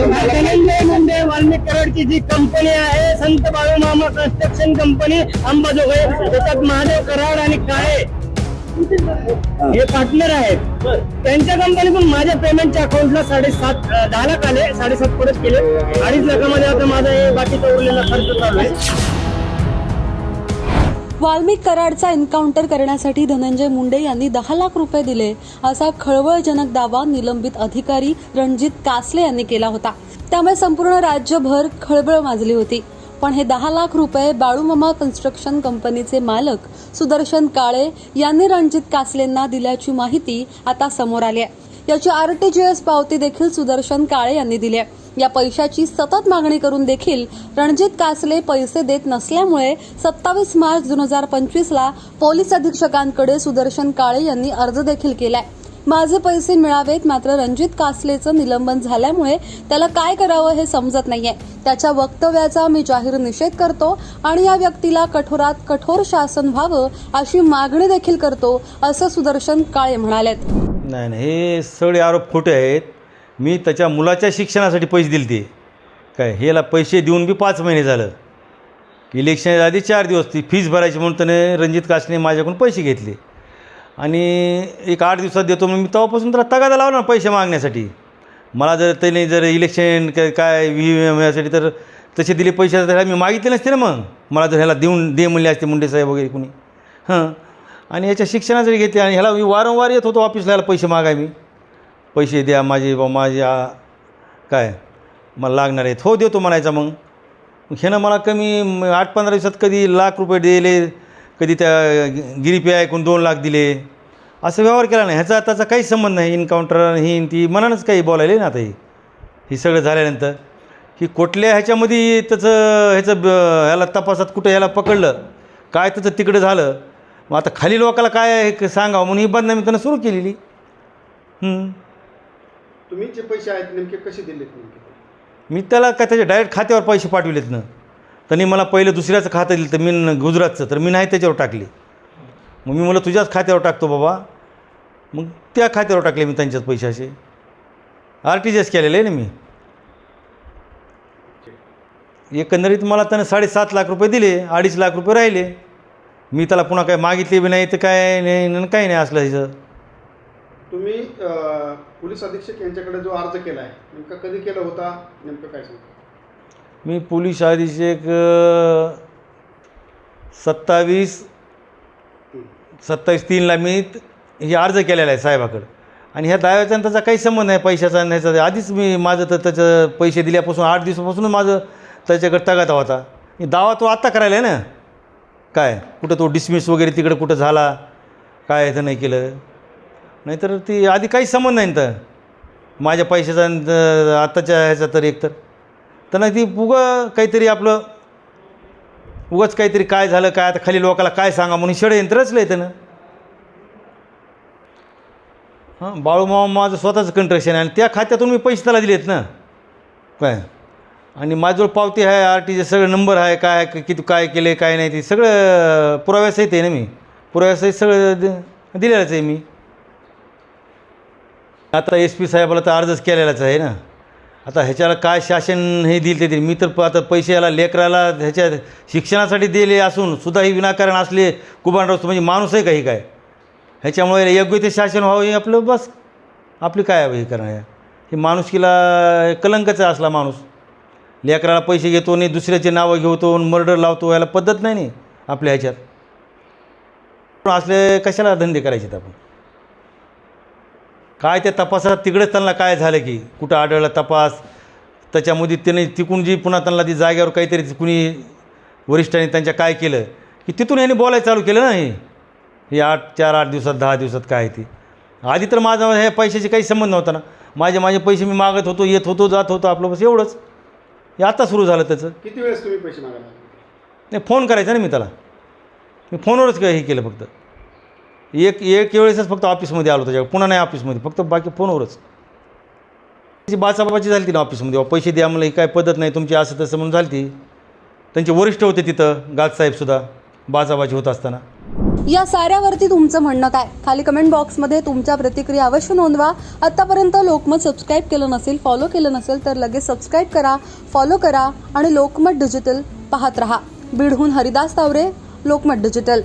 Dhananjay Munde Valmik ji company आहे Sant Balumama construction company Ambajogai. त्याच्यात महादेव कराड आणि काळे हे पार्टनर आहेत. त्यांच्या कंपनीतून माझ्या पेमेंटच्या अकाउंटला साडेसात दहा लाख आले. साडेसात परत केले. अडीच लाखामध्ये आता माझा हे बाकीचा उरलेला खर्च चालू आहे. वाल्मिक कराडचा एन्काउंटर करण्यासाठी धनंजय मुंडे यांनी दहा लाख रुपये दिले असा खळबळजनक दावा निलंबित अधिकारी रणजित कासले यांनी केला होता. त्यामुळे संपूर्ण राज्यभर खळबळ माजली होती. पण हे दहा लाख रुपये बाळूमामा कन्स्ट्रक्शन कंपनीचे मालक सुदर्शन काळे यांनी रणजित कासलेंना दिल्याची माहिती आता समोर आली आहे. याची आरटीजीएस पावती देखील सुदर्शन काळे यांनी दिली आहे. या पैशाची सतत मागणी करून देखील रणजित कासले पैसे देत नसल्यामुळे सत्तावीस मार्च दोन हजार पंचवीसला पोलीस अधीक्षकांकडे सुदर्शन काळे यांनी अर्ज देखील केलाय. माझे पैसे मिळावेत मात्र रणजित कासलेचं निलंबन झाल्यामुळे त्याला काय करावं हे समजत नाहीये. त्याच्या वक्तव्याचा मी जाहीर निषेध करतो आणि या व्यक्तीला कठोरात कठोर शासन व्हावं अशी मागणी देखील करतो असं सुदर्शन काळे म्हणालेत. नाही हे सगळे आरोप खोटे आहेत. मी त्याच्या मुलाच्या शिक्षणासाठी पैसे दिले ते. काय ह्याला पैसे देऊन बी पाच महिने झालं. इलेक्शन आधी चार दिवस ती फीज भरायची म्हणून त्याने रणजित कासने माझ्याकडून पैसे घेतले. आणि एक आठ दिवसात देतो मग मी तेव्हापासून त्याला तगादा लावला ना पैसे मागण्यासाठी. मला जर त्याने जर इलेक्शन काय काय व्ही एम यासाठी तर तसे दिले पैसे तर मी मागितले नसते ना मग. मला जर ह्याला देऊन दे म्हणले असते मुंडे साहेब वगैरे कुणी. हां. आणि याच्या शिक्षणासाठी घेतले आणि ह्याला मी वारंवार येत होतो ऑफिसला ह्याला पैसे मागाय मी. पैसे द्या माझे बा माझ्या काय? मला लागणार आहेत. हो देतो म्हणायचा मग. ह्यानं मला कमी आठ पंधरा दिवसात कधी लाख रुपये दिले कधी त्या गिरीपी ऐकून दोन लाख दिले. असं व्यवहार केला नाही. ह्याचा त्याचा काहीच संबंध नाही. इन्काउंटर ही ती मनानंच काही बोलायले ना आता ही. हे सगळं झाल्यानंतर. की कुठल्या ह्याच्यामध्ये त्याचं ह्याचं ब ह्याला तपासात कुठं ह्याला पकडलं? काय त्याचं तिकडं झालं? मग आता खाली लोकाला काय आहे क- सांगावं? म्हणून ही बदनामी त्यानं सुरू केलेली. हं. तुम्ही जे पैसे आहेत नेमके कसे दिलेत नेमके? मी त्याला काय त्याच्या डायरेक्ट खात्यावर पैसे पाठविलेत ना. त्यांनी मला पहिलं दुसऱ्याचं खातं दिलं तर मी न- गुजरातचं तर मी नाही त्याच्यावर टाकले. मग मी मला तुझ्याच खात्यावर टाकतो बाबा. मग त्या खात्यावर टाकले मी त्यांच्याच पैसे असे. आर टी जी एस केलेले आहे ना मी. एकंदरीत मला त्यानं साडेसात लाख रुपये दिले अडीच लाख रुपये राहिले. मी त्याला पुन्हा काय मागितले बी नाही तर काय नाही न काही नाही असलं ह्याचं तुम्ही पोलीस अधीक्षक यांच्याकडे जो अर्ज केला आहे नेमका कधी केला होता नेमकं काय सांगता? मी पोलीस अधीक्षक सत्तावीस सत्तावीस तीनला मी हे अर्ज केलेला आहे साहेबाकडं. आणि ह्या दाव्याचा त्याचा काही संबंध नाही पैशाचा ह्याचा. आधीच मी माझं तर त्याचं पैसे दिल्यापासून आठ दिवसापासून माझं त्याच्याकडे तगादा होता. दावा तो आत्ता करायला आहे ना? काय? कुठं तो डिसमिस वगैरे तिकडं कुठं झाला? काय तर नाही केलं? नाहीतर ती आधी काही संबंध नाही तर. माझ्या पैशाचा आत्ताच्या ह्याचा तर एकतर तर. नाही ती उगं काहीतरी आपलं उगाच काहीतरी काय झालं काय आता खाली लोकाला काय सांगा म्हणून षडयंत्र रचलं आहे त्यानं. हां बाळूमामा माझं स्वतःचं कंट्रक्शन आहे आणि त्या खात्यातून मी पैसे त्याला दिलेत ना. काय? आणि माझ्याजवळ पावती आहे आर टीचे सगळं नंबर आहे काय क- किती काय केले काय नाही ते सगळं पुराव्यासहित आहे ना मी. पुराव्यासहित सगळं दि- दिलेलंच आहे मी. आता एस पी साहेबाला तर अर्जच केलेलाच आहे ना. आता ह्याच्याला काय शासन हे दिल ते देईल मी तर प- आता पैसे याला लेकराला ह्याच्या शिक्षणासाठी दिले असून सुद्धा ही विनाकारण असले कुबांडराव म्हणजे माणूस आहे काही काय? ह्याच्यामुळे योग्य ते शासन व्हावं हे आपलं बस. आपली काय हे करणार या हे माणुसकीला कलंकचा असला माणूस. लेकराला पैसे घेतो आणि दुसऱ्याचे नावं घेतो मर्डर लावतो याला पद्धत नाही नाही आपल्या ह्याच्यात. असले कशाला धंदे करायचे आपण? काय त्या तपासात तिकडेच त्यांना काय झालं की? कुठं आढळला तपास? त्याच्यामध्ये त्याने तिकून जी पुन्हा त्यांना ती जागेवर काहीतरी कुणी वरिष्ठांनी त्यांच्या काय केलं? की तिथून यांनी बोलायला चालू केलं ना हे? हे आठ चार आठ दिवसात दहा दिवसात काय ते? आधी तर माझा ह्या पैशाशी काही संबंध नव्हता ना. माझे माझे पैसे मी मागत होतो येत होतो जात होतो आपलं बस एवढंच. हे आता सुरू झालं त्याचं. किती वेळेस तुम्ही पैसे मागायला? नाही फोन करायचा ना मी त्याला. मी फोनवरच काय हे केलं फक्त. एक एक वेळेसच फक्त ऑफिसमध्ये आलो त्याच्या पुन्हा नाही ऑफिसमध्ये फक्त बाकी फोनवरच. त्याची बाचाबाची झाली ती ना ऑफिसमध्ये पैसे द्या मला ही काय पद्धत नाही तुमची असं तसं म्हणून झाली ती. त्यांचे वरिष्ठ होते तिथं गाजसाहेबसुद्धा बाचाबाची होत असताना. या साऱ्यावरती तुमचं म्हणणं काय? खाली कमेंट बॉक्समध्ये तुमच्या प्रतिक्रिया अवश्य नोंदवा. आत्तापर्यंत लोकमत सबस्क्राईब केलं नसेल फॉलो केलं नसेल तर लगेच सबस्क्राईब करा फॉलो करा आणि लोकमत डिजिटल पाहत रहा. बीडहून हरिदास तावरे लोकमत डिजिटल